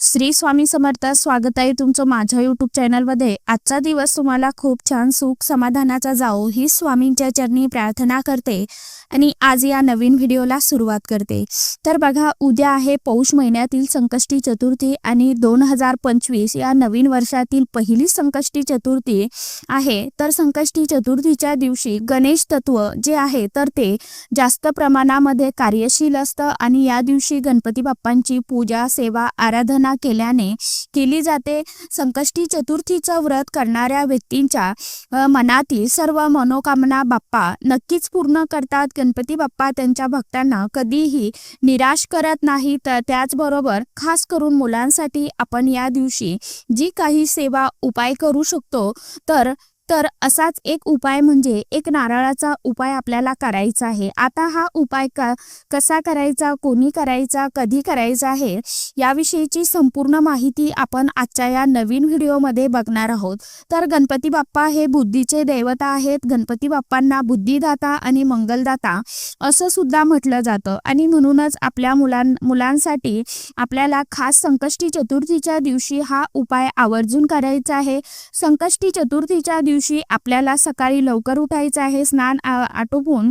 श्री स्वामी समर्थ स्वागत आहे तुमचं माझ्या युट्यूब चॅनलमध्ये आजचा दिवस तुम्हाला खूप छान सुख समाधानाचा जाओ ही स्वामींच्या चरणी प्रार्थना करते आणि आज या नवीन व्हिडिओला सुरुवात करते. तर बघा उद्या आहे पौष महिन्यातील संकष्टी चतुर्थी आणि दोन हजार पंचवीस या नवीन वर्षातील पहिली संकष्टी चतुर्थी आहे. तर संकष्टी चतुर्थीच्या दिवशी गणेश तत्व जे आहे तर ते जास्त प्रमाणामध्ये कार्यशील असतं आणि या दिवशी गणपती बाप्पांची पूजा सेवा आराधना केल्याने केली जाते. संकष्टी चतुर्थीचं व्रत करणाऱ्या व्यक्तींच्या मनातील सर्व मनोकामना बाप्पा नक्कीच पूर्ण करतात. गणपती बाप्पा त्यांच्या भक्तांना कधीही निराश करत नाही. तर त्याचबरोबर खास करून मुलांसाठी आपण या दिवशी जी काही सेवा उपाय करू शकतो तर तर असाच एक उपाय म्हणजे एक नारळाचा उपाय आपल्याला करायचा आहे. आता हा उपाय का कसा करायचा कोणी करायचा कधी करायचा आहे याविषयीची संपूर्ण माहिती आपण आजच्या या नवीन व्हिडिओमध्ये बघणार आहोत. तर गणपती बाप्पा हे बुद्धीचे दैवता आहेत. गणपती बाप्पांना बुद्धिदाता आणि मंगलदाता असं सुद्धा म्हटलं जातं. आणि म्हणूनच आपल्या मुलां मुलांसाठी आपल्याला खास संकष्टी चतुर्थीच्या दिवशी हा उपाय आवर्जून करायचा आहे. संकष्टी चतुर्थीच्या दिवशी आपल्याला सकाळी लवकर उठायचं आहे स्नान आटोपून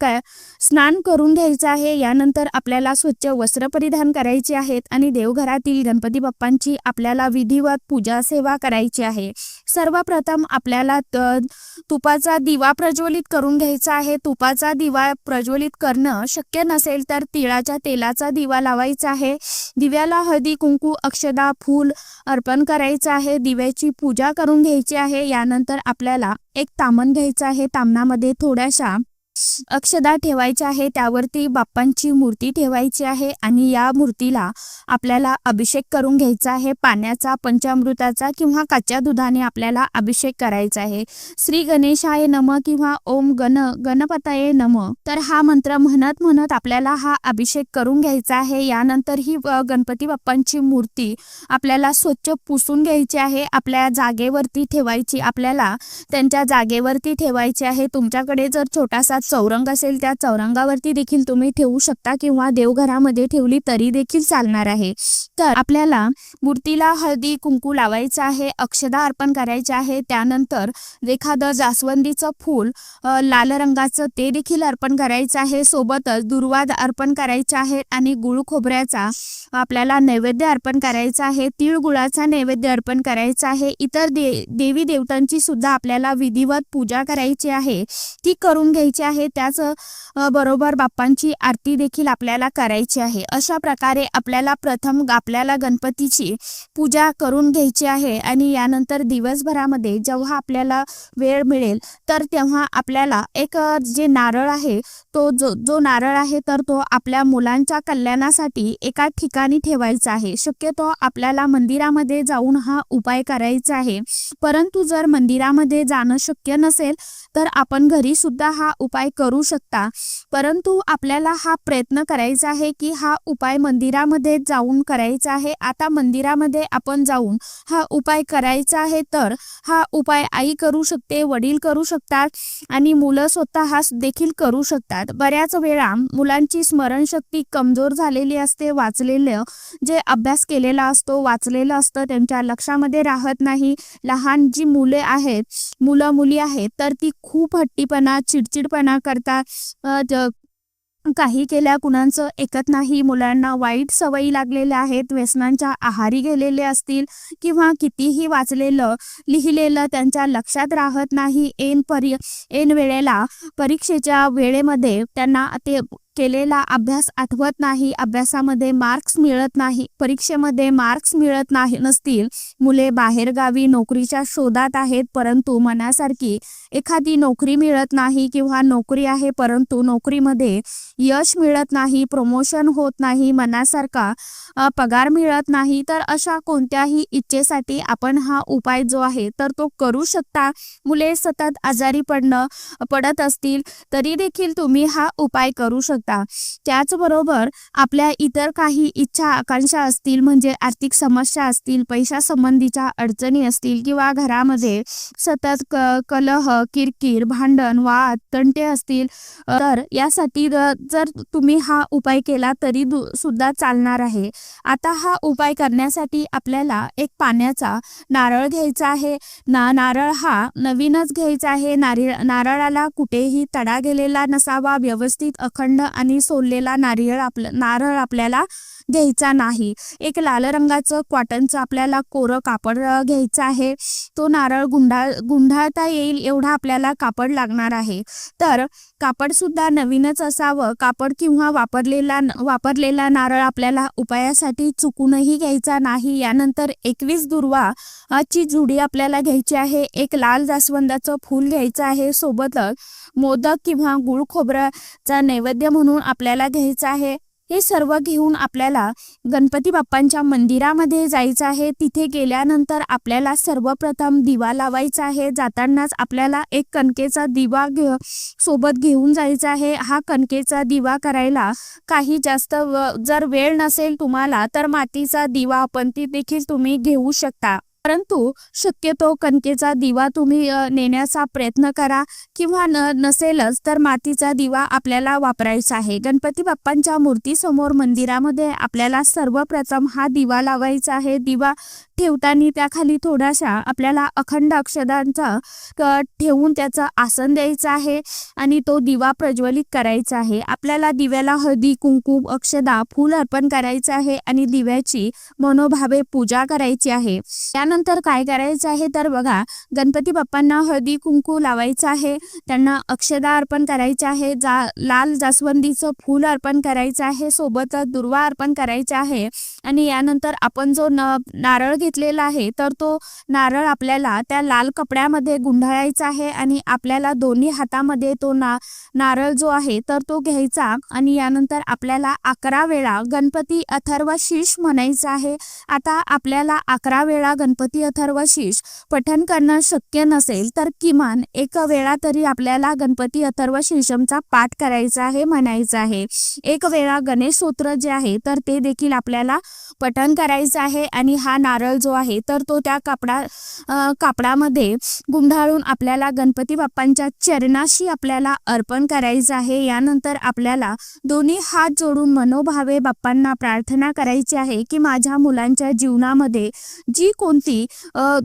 काय स्नान करून घ्यायचं आहे. यानंतर आपल्याला स्वच्छ वस्त्र परिधान करायचे आहेत आणि देवघरातील गणपती बाप्पांची आपल्याला विधिवत पूजा सेवा करायची आहे. सर्वप्रथम आपल्याला तुपाचा दिवा प्रज्वलित करून घ्यायचा आहे. तुपाचा दिवा प्रज्वलित करणं शक्य नसेल तर तिळाच्या तेलाचा दिवा लावायचा आहे. दिव्याला हळदी कुंकू अक्षदा फूल अर्पण करायचं आहे. दिव्याची पूजा करून घ्यायची आहे. त्यानंतर आपल्याला एक तामण घ्यायचं आहे. तामणामध्ये थोड्याशा अक्षदा ठेवायच्या आहे त्यावरती बाप्पांची मूर्ती ठेवायची आहे आणि या मूर्तीला आपल्याला अभिषेक करून घ्यायचा आहे. पाण्याचा पंचामृताचा किंवा काच्या दुधाने आपल्याला अभिषेक करायचा आहे. श्री गणेशाय नम किंवा ओम गण गणपताये नम. तर हा मंत्र म्हणत म्हणत आपल्याला हा अभिषेक करून घ्यायचा आहे. यानंतर ही गणपती बाप्पांची मूर्ती आपल्याला स्वच्छ पुसून घ्यायची आहे. आपल्या जागेवरती ठेवायची आपल्याला त्यांच्या जागेवरती ठेवायची आहे. तुमच्याकडे जर छोटासा चौरंग असेल त्या चौरंगावरती देखील तुम्ही ठेवू शकता किंवा देवघरामध्ये ठेवली तरी देखील चालणार आहे. तर आपल्याला मूर्तीला हळदी कुंकू लावायचं आहे अक्षदा अर्पण करायचे आहे. त्यानंतर एखादं जास्वंदीचं फूल लाल रंगाचं ते देखील अर्पण करायचं आहे. सोबतच दुर्वाद अर्पण करायचे आहे आणि गुळ खोबऱ्याचा आपल्याला नैवेद्य अर्पण करायचा आहे. तीळ गुळाचा नैवेद्य अर्पण करायचा आहे. इतर दे देवी देवतांची सुद्धा आपल्याला विधिवत पूजा करायची आहे. ती करून घ्यायची आहे. त्याच बरोबर बाप्पांची आरती देखील आपल्याला करायची आहे. अशा प्रकारे आपल्याला प्रथम आपल्याला गणपतीची पूजा करून घ्यायची आहे आणि यानंतर दिवसभरामध्ये जेव्हा आपल्याला वेळ मिळेल तर तेव्हा आपल्याला एक जे नारळ आहे तो जो जो नारळ आहे तर तो आपल्या मुलांच्या कल्याणासाठी एका ठिकाणी ठेवायचा आहे. शक्यतो आपल्याला मंदिरामध्ये जाऊन हा उपाय करायचा आहे. परंतु जर मंदिरामध्ये जाणं शक्य नसेल तर आपण घरी सुद्धा हा उपाय करू शकता. परंतु आपल्याला हा प्रयत्न करायचा आहे की हा उपाय मंदिरामध्ये जाऊन करायचा आहे. आता मंदिरामध्ये आपण जाऊन हा उपाय करायचा आहे तर हा उपाय आई करू शकते वडील करू शकतात आणि मुलं स्वतः देखील करू शकतात. बऱ्याच वेळा मुलांची स्मरणशक्ती कमजोर झालेली असते वाचलेलं जे अभ्यास केलेला असतो वाचलेलं असतं त्यांच्या लक्षामध्ये राहत नाही. लहान जी मुले आहेत मुलं मुली आहेत तर ती खूप हट्टीपणा चिडचिडपणा करतात काही केल्या कुणाचं ऐकत नाही. मुलांना वाईट सवयी लागलेल्या आहेत. व्यसनांच्या आहारी गेलेले असतील किंवा कितीही वाचलेलं लिहिलेलं त्यांच्या लक्षात राहत नाही. ऐन परी ऐन वेळेला परीक्षेच्या वेळेमध्ये त्यांना ते केलेला अभ्यास आठवत नाही अभ्यासामध्ये मार्क्स मिळत नाही परीक्षेमध्ये मार्क्स मिळत नाही नसतील. मुले बाहेरगावी नोकरीच्या शोधात आहेत परंतु मनासारखी एखादी नोकरी मिळत नाही किंवा नोकरी आहे परंतु नोकरीमध्ये यश मिळत नाही प्रमोशन होत नाही मनासारखा पगार मिळत नाही तर अशा कोणत्याही इच्छेसाठी आपण हा उपाय जो आहे तर तो करू शकता. मुले सतत आजारी पडणं पडत असतील तरी देखील तुम्ही हा उपाय करू शकता. शकता. त्याचबरोबर आपल्या इतर काही इच्छा आकांक्षा असतील म्हणजे आर्थिक समस्या असतील पैशा संबंधीच्या अडचणी असतील किंवा घरामध्ये सतत क कलह किरकिर भांडण वाद तंटे असतील तर यासाठी जर तुम्ही हा उपाय केला तरी सुद्धा चालणार आहे. आता हा उपाय करण्यासाठी आपल्याला एक पाण्याचा नारळ घ्यायचा आहे. ना नारळ हा नवीनच घ्यायचा आहे. नारळ नारळाला कुठेही तडा गेलेला नसावा व्यवस्थित अखंड आणि सोललेला नारियळ आपलं नारळ आपल्याला घ्यायचा नाही. एक लाल रंगाचं कॉटनचं आपल्याला कोरं कापड घ्यायचं आहे. तो नारळ गुंडाळ गुंडाळता येईल एवढा आपल्याला कापड लागणार आहे. तर कापड सुद्धा नवीनच असावं. कापड किंवा वापरलेला वापरलेला नारळ आपल्याला उपायासाठी चुकूनही घ्यायचा नाही. यानंतर एकवीस दुर्वा ची जुडी आपल्याला घ्यायची आहे. एक लाल जास्वंदाचं फूल घ्यायचं आहे. सोबतच मोदक किंवा गुळ खोबऱ्याचा नैवेद्य म्हणून आपल्याला घ्यायचा आहे. हे सर्व घेऊन आपल्याला गणपती बाप्पांच्या मंदिरामध्ये जायचं आहे. तिथे गेल्यानंतर आपल्याला सर्वप्रथम दिवा लावायचा आहे. जातानाच आपल्याला एक कणकेचा दिवा घे सोबत घेऊन जायचा आहे. हा कणकेचा दिवा करायला काही जास्त व- जर वेळ नसेल तुम्हाला तर मातीचा दिवा आपण ती देखील तुम्ही घेऊ शकता. परंतु शक्यतो कणकेचा दिवा तुम्ही नेण्याचा प्रयत्न करा किंवा न नसेलच तर मातीचा दिवा आपल्याला वापरायचा आहे. गणपती बाप्पांच्या मूर्तीसमोर मंदिरामध्ये आपल्याला सर्वप्रथम हा दिवा लावायचा आहे. दिवा ठेवताना त्याखाली थोड्याशा आपल्याला अखंड अक्षदांचा ठेवून त्याचं आसन द्यायचं आहे आणि तो दिवा प्रज्वलित करायचा आहे. आपल्याला दिव्याला हळदी कुंकू अक्षदा फूल अर्पण करायचं आहे आणि दिव्याची मनोभावे पूजा करायची आहे. त्यानंतर काय करायचं आहे? तर बघा गणपती बाप्पांना हळदी कुंकू लावायचं आहे. त्यांना अक्षदा अर्पण करायचे आहे. जा लाल जास्वंदीचं फूल अर्पण करायचं आहे. सोबतच दुर्वा अर्पण करायचं आहे. आणि यानंतर आपण जो न नारळ घेतलेला आहे तर तो नारळ आपल्याला त्या लाल कपड्यामध्ये गुंडाळायचा आहे आणि आपल्याला दोन्ही हातामध्ये तो ना नारळ जो आहे तर तो घ्यायचा. आणि यानंतर आपल्याला अकरा वेळा गणपती अथर्व शीर्ष म्हणायचं आहे. आता आपल्याला अकरा वेळा गणपती अथर्व शीर्ष पठन करणं शक्य नसेल तर किमान एक वेळा तरी आपल्याला गणपती अथर्व शीर्षमचा पाठ करायचा आहे म्हणायचा आहे. एक वेळा गणेश सूत्र जे आहे तर ते देखील आपल्याला पठन करायचं आहे आणि हा नारळ जो आहे तर तो त्या कापडा कापडामध्ये गुंडाळून आपल्याला गणपती बाप्पांच्या चरणाशी आपल्याला अर्पण करायचं आहे. यानंतर आपल्याला दोन्ही हात जोडून मनोभावे बाप्पांना प्रार्थना करायची आहे की माझ्या मुलांच्या जीवनामध्ये जी कोणती uh,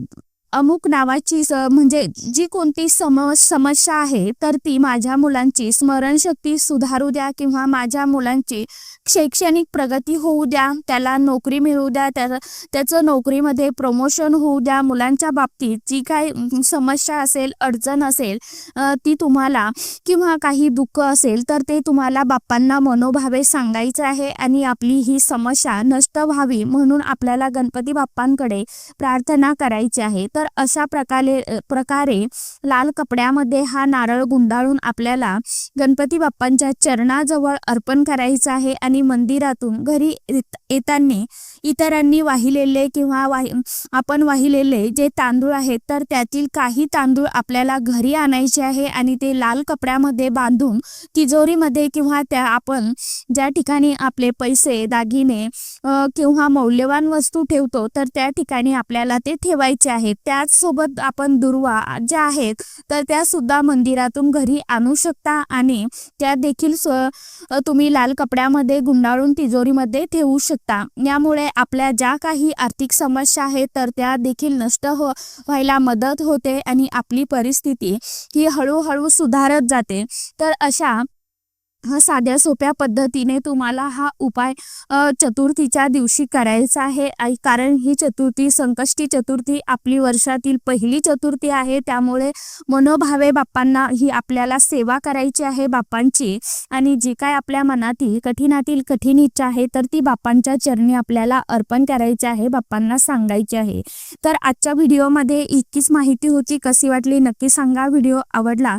अमुक नावाची स म्हणजे जी कोणती सम समस्या आहे तर ती माझ्या मुलांची स्मरणशक्ती सुधारू द्या किंवा माझ्या मुलांची शैक्षणिक प्रगती होऊ द्या त्याला नोकरी मिळू द्या त्या त्याचं नोकरीमध्ये प्रमोशन होऊ द्या. मुलांच्या बाबतीत जी काय समस्या असेल अडचण असेल ती तुम्हाला किंवा काही दुःख असेल तर ते तुम्हाला बाप्पांना मनोभावे सांगायचं आहे आणि आपली ही समस्या नष्ट व्हावी म्हणून आपल्याला गणपती बाप्पांकडे प्रार्थना करायची आहे. तर तर अशा प्रकारे प्रकारे लाल कपड्यामध्ये हा नारळ गुंडाळून आपल्याला गणपती बाप्पांच्या चरणाजवळ अर्पण करायचं आहे आणि मंदिरातून घरी येताना इतरांनी वाहिलेले किंवा वाहि आपण वाहिलेले जे तांदूळ आहेत तर त्यातील काही तांदूळ आपल्याला घरी आणायचे आहे आणि ते लाल कपड्यामध्ये बांधून तिजोरीमध्ये किंवा त्या आपण ज्या ठिकाणी आपले पैसे दागिने किंवा मौल्यवान वस्तू ठेवतो तर त्या ठिकाणी आपल्याला ते ठेवायचे आहेत. त्याचसोबत आपण दुर्वा ज्या आहेत तर त्या सुद्धा मंदिरातून घरी आणू शकता आणि त्या देखील स्व तुम्ही लाल कपड्यामध्ये गुंडाळून तिजोरीमध्ये ठेवू शकता. यामुळे आपल्या ज्या काही आर्थिक समस्या आहेत तर त्या देखील नष्ट हो व्हायला मदत होते आणि आपली परिस्थिती ही हळूहळू सुधारत जाते. तर अशा साध्या सोप्या पद्धतीने तुम्हाला हा उपाय चतुर्थीच्या दिवशी करायचा आहे. कारण ही चतुर्थी संकष्टी चतुर्थी आपली वर्षातील पहिली चतुर्थी आहे. त्यामुळे मनोभावे बाप्पांना ही आपल्याला सेवा करायची आहे बाप्पांची. आणि जी काय आपल्या मनातील कठीणातील कठीण इच्छा आहे तर ती बाप्पांच्या चरणी आपल्याला अर्पण करायची आहे बाप्पांना सांगायची आहे. तर आजच्या व्हिडिओमध्ये इतकीच माहिती होती. कशी वाटली नक्की सांगा. व्हिडिओ आवडला